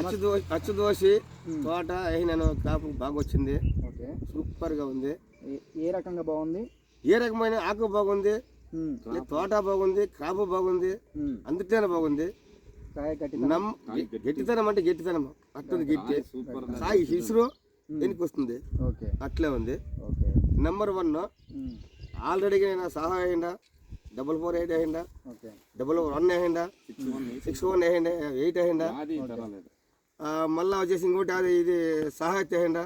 అచ్చు దో అచ్చు దోసి తోట వేసినాను కాపు బాగా వచ్చింది ఓకే. సూపర్గా ఉంది. ఏ- రకంగా బాగుంది? ఏ రకమైన ఆకు బాగుంది? తోట బాగుంది కాపు బాగుంది. అందుతేనే బాగుంది. కాయ కట్టి నమ్ గట్టితనం అంటే గట్టితనం అట్టుంది గట్టి. కాయ ఇసురు వెనక్కి వస్తుంది ఓకే. అట్లే ఉంది. ఓకే. Number one. ఉమ్, ఆల్రెడీగా నేను సహా అయ్యిందా డబల్ ఫోర్ ఎయిట్ అయ్యిందా ఓకే. డబల్ వన్ అయ్యిందా సిక్స్ వన్ అయ్యిందా ఎయిట్ అయ్యిందా మళ్ళీ వచ్చేసి ఇంకోటి అది ఇది అయ్యిందా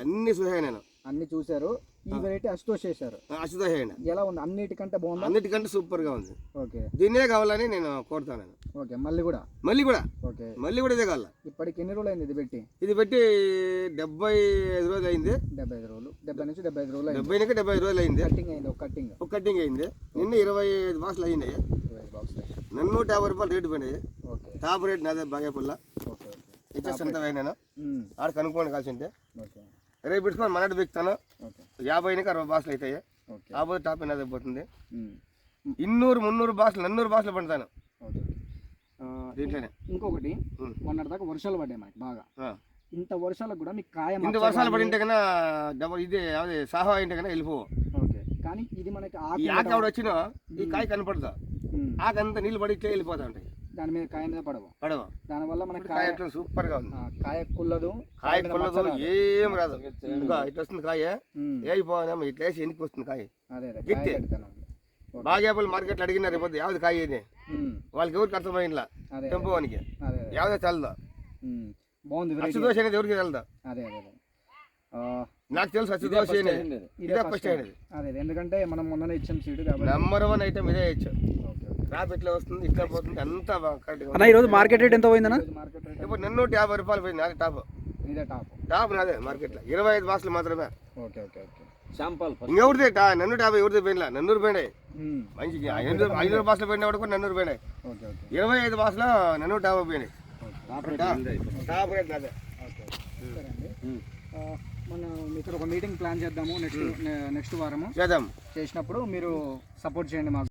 అన్ని సుహాయ నేను. అన్ని చూశారు. ఈ వెరైటీ అస్టోస్ చేశారు. అయ్యిందా ఎలా ఉంది? అన్నిటికంటే బాగుందా? అన్నిటికంటే సూపర్గా ఉంది. ఓకే. దీన్నే కావాలని నేను కోరుతాను ఓకే మళ్ళీ కూడా? మళ్ళీ కూడా. ఓకే. మళ్ళీ కూడా ఇదే కావాల? ఇప్పటికి ఎన్ని రోజులు అయింది ఇది పెట్టి? ఇది పెట్టి డెబ్బై ఐదు రోజులు అయింది. డెబ్బై ఐదు రోజులు. డెబ్బై నుంచి డెబ్బై ఐదు రోజులు డెబ్బై నుంచి డెబ్బై ఐదు రోజులు అయింది. కట్టింగ్ అయింది ఒక కట్టింగ్ ఒక కటింగ్ అయింది. నిన్న ఇరవై ఐదు బాక్సులు నన్ను నూట యాభై రూపాయలు రేటు పోయినాయి. ఓకే. టాప్ రేట్ నాదే బాగా పుల్ల ఓకే ఓకే ఇచ్చేసి ఎంత నేను ఆడ కనుక్కోండి కాల్సింటే ఓకే. రేపు పెట్టుకొని మనటి బిక్తాను యాభై నుంచి అరవై బాక్సులు అవుతాయి. యాభై టాప్ నాదే పోతుంది? ఉమ్, ఇన్నూరు మున్నూరు బాక్సులు నన్నూరు బాక్సులు పండుతాను. దీంట్లోనే. ఇంకొకటి ఉమ్. మొన్నటి దాకా వర్షాలు పడ్డాయి మనకి బాగా. ఇంత వర్షాలకు కూడా మీకు కాయ ఇంత వర్షాలు పడింటే కన్నా డబల్ ఇది అదే సాహా అయింటే కన్నా వెళ్ళిపోవు. ఓకే. కానీ ఇది మనకి ఆకు ఆకు ఆవిడ వచ్చినా ఈ కాయ కనపడదా. ఆకు అంతా నీళ్ళు పడి ఇట్లే వెళ్ళిపోతా ఉంటాయి. దాని మీద కాయ మీద పడవు. పడవ. దానివల్ల మనకి ఇప్పుడు కాయ ఎట్లా సూపర్గా ఉంది కాయ కుల్లదు కాయ కొల్లదు. ఏం రాదు. ఇంకా ఇట్లా వస్తుంది కాయ. ఉమ్, ఏ అయిపోయినా ఇట్లా వేసి ఎనికి వస్తుంది కాయ? అదే అదే గిట్టి. బాగేపల్లి మార్కెట్లో అడిగినారు రేపు యావది కాయ ఇది? వాళ్ళకి ఎవరికి అర్థమైందిలా? అదే టెంపో వానికి. అదే అదే. యావదే చల్లదు బాగుంది వెరైటీ. అచ్చు దోశ అనేది ఎవరికి తెలదు అదే అదే నాకు తెలుసు అచ్చు దోశ అనేది. ఇదే. ఫస్ట్. అనేది అదే. ఎందుకంటే మనం మొన్ననే ఇచ్చాం సీటు కాబట్టి. నెంబర్ వన్ ఐటమ్ ఇదే ఇచ్చు. క్రాప్ ఇట్లా వస్తుంది ఇట్లా పోతుంది అంతా కరెక్ట్గా అన్న ఈరోజు మార్కెట్ రేట్ ఎంత పోయిందన్న? ఈరోజు మార్కెట్ రేట్ ఇప్పుడు నన్ను యాభై రూపాయలు పోయింది నాది టాప్. ఇదే టాప్. టాప్ నాదే మార్కెట్లో. ఇరవై ఐదు బాక్సులు మాత్రమే. Okay okay okay. ఇంకెవరిదే? టా నన్ను యాభై ఎవరిదే పోయినా నన్నూరు పోయినాయి. మంచి ఐదు ఐదు బాక్సులు పోయినా కూడా నన్నూరు పోయినాయి. ఇరవై ఐదు బాక్సులు నన్నూరు యాభై పోయినాయి. ఓకే. టాప్ రేట్ నాదే. మనం మీతో ఒక మీటింగ్ ప్లాన్ చేద్దాము నెక్స్ట్ నెక్స్ట్ వారము. చేద్దాం. చేసినప్పుడు మీరు సపోర్ట్ చేయండి మాకు.